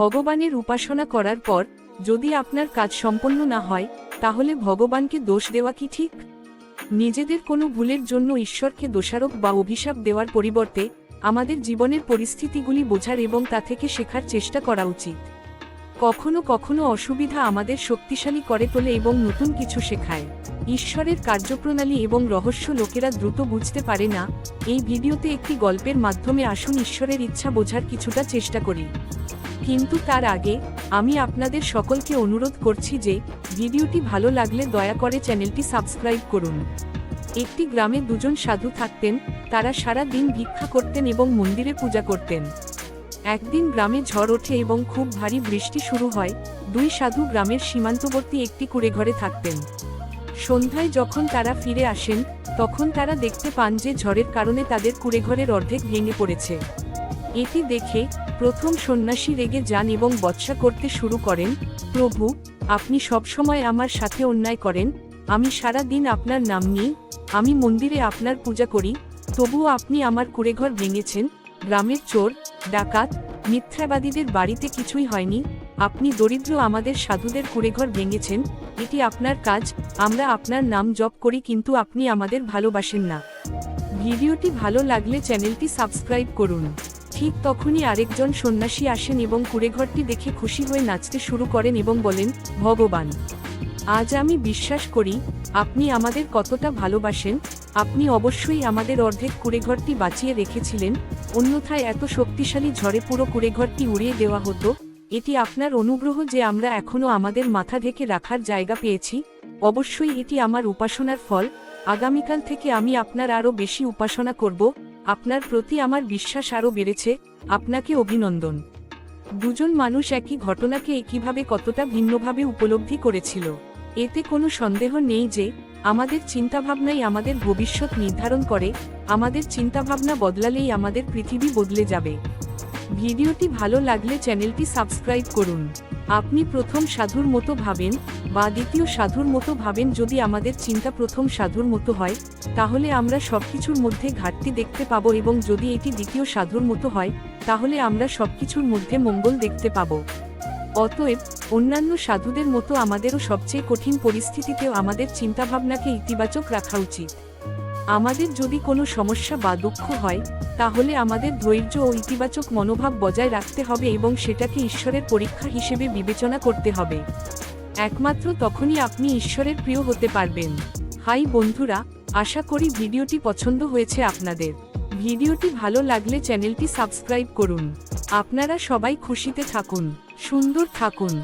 ভগবানের উপাসনা করার পর, যদি আপনার কাজ সম্পন্ন না হয়, তাহলে ভগবানকে দোষ দেওয়া কি ঠিক? নিজেদের কোনো ভুলের জন্য ঈশ্বরকে দোষারোপ বা অভিশাপ দেওয়ার পরিবর্তে, আমাদের জীবনের পরিস্থিতিগুলি বোঝার এবং তা থেকে শেখার চেষ্টা করা উচিত। কখনো কখনো অসুবিধা আমাদের শক্তিশালী করে তোলে এবং নতুন কিছু শেখায়। ঈশ্বরের কার্যপ্রণালী এবং রহস্য লোকেরা দ্রুত বুঝতে পারে না, এই ভিডিওতে একটি গল্পের মাধ্যমে আসুন ঈশ্বরের ইচ্ছা বোঝার কিছুটা চেষ্টা করি। কিন্তু তার আগে, আমি আপনাদের সকলকে অনুরোধ করছি যে, ভিডিওটি ভালো লাগলে দয়া করে চ্যানেলটি সাবস্ক্রাইব করুন। একটি গ্রামে দুজন সাধু থাকতেন, তারা সারা দিন ভিক্ষা করতেন এবং মন্দিরে পূজা করতেন। একদিন গ্রামে ঝড় ওঠে এবং খুব ভারী বৃষ্টি শুরু হয়, দুই সাধু গ্রামের সীমান্তবর্তী একটি কুড়েঘরে থাকতেন। সন্ধ্যায় যখন তারা ফিরে আসেন, তখন তারা দেখতে পান যে ঝড়ের কারণে তাদের কুড়েঘরের অর্ধেক ভেঙে পড়েছে। এটি দেখে প্রথম সন্ন্যাসী রেগে যান এবং বৎসা করতে শুরু করেন, প্রভু, আপনি সবসময় আমার সাথে অন্যায় করেন, আমি সারা দিন আপনার নাম নিই, আমি মন্দিরে আপনার পূজা করি, তবুও আপনি আমার কুড়েঘর ভেঙেছেন, গ্রামের চোর, ডাকাত, মিথ্যাবাদীদের বাড়িতে কিছুই হয়নি, আপনি দরিদ্র আমাদের সাধুদের কুড়েঘর ভেঙেছেন, এটি আপনার কাজ, আমরা আপনার নাম জপ করি কিন্তু আপনি আমাদের ভালোবাসেন না। ভিডিওটি ভালো লাগলে চ্যানেলটি সাবস্ক্রাইব করুন। ঠিক তখনই আরেকজন সন্ন্যাসী আসেন এবং কুড়েঘরটি দেখে খুশি হয়ে নাচতে শুরু করেন এবং বলেন, ভগবান, আজ আমি বিশ্বাস করি, আপনি আমাদের কতটা ভালোবাসেন, আপনি অবশ্যই আমাদের অর্ধেক কুড়েঘরটি বাঁচিয়ে রেখেছিলেন, অন্যথায় এত শক্তিশালী ঝড়ে পুরো কুড়েঘরটি উড়িয়ে দেওয়া হতো, এটি আপনার অনুগ্রহ যে আমরা এখনও আমাদের মাথা ঢেকে রাখার জায়গা পেয়েছি, অবশ্যই এটি আমার উপাসনার ফল, আগামীকাল থেকে আমি আপনার আরও বেশি উপাসনা করব আপনার প্রতি আমার বিশ্বাস আরও বেড়েছে, আপনাকে অভিনন্দন। দুজন মানুষ একই ঘটনাকে একইভাবে কতটা ভিন্নভাবে উপলব্ধি করেছিল। এতে কোনো সন্দেহ নেই যে, আমাদের চিন্তাভাবনাই আমাদের ভবিষ্যৎ নির্ধারণ করে, আমাদের চিন্তাভাবনা বদলালেই আমাদের পৃথিবী বদলে যাবে। ভিডিওটি ভালো লাগলে চ্যানেলটি সাবস্ক্রাইব করুন। আপনি প্রথম সাধুর মতো ভাবেন, বা দ্বিতীয় সাধুর মতো ভাবেন যদি আমাদের চিন্তা প্রথম সাধুর মতো হয়, তাহলে আমরা সবকিছুর মধ্যে ঘাটতি দেখতে পাবো এবং যদি এটি দ্বিতীয় সাধুর মতো হয়, তাহলে আমরা সবকিছুর মধ্যে মঙ্গল দেখতে পাবো। অতএব, অন্যান্য সাধুদের মতো আমাদেরও সবচেয়ে কঠিন পরিস্থিতিতেও আমাদের চিন্তাভাবনাকে ইতিবাচক রাখা উচিত। আমাদের যদি কোনো সমস্যা বা দুঃখ হয় তাহলে আমাদের ধৈর্য ও ইতিবাচক মনোভাব বজায় রাখতে হবে এবং সেটাকে ঈশ্বরের পরীক্ষা হিসেবে বিবেচনা করতে হবে। একমাত্র তখনই আপনি ঈশ্বরের প্রিয় হতে পারবেন। হাই বন্ধুরা, আশা করি ভিডিওটি পছন্দ হয়েছে আপনাদের। ভিডিওটি ভালো লাগলে চ্যানেলটি সাবস্ক্রাইব করুন। আপনারা সবাই খুশিতে থাকুন, সুন্দর থাকুন।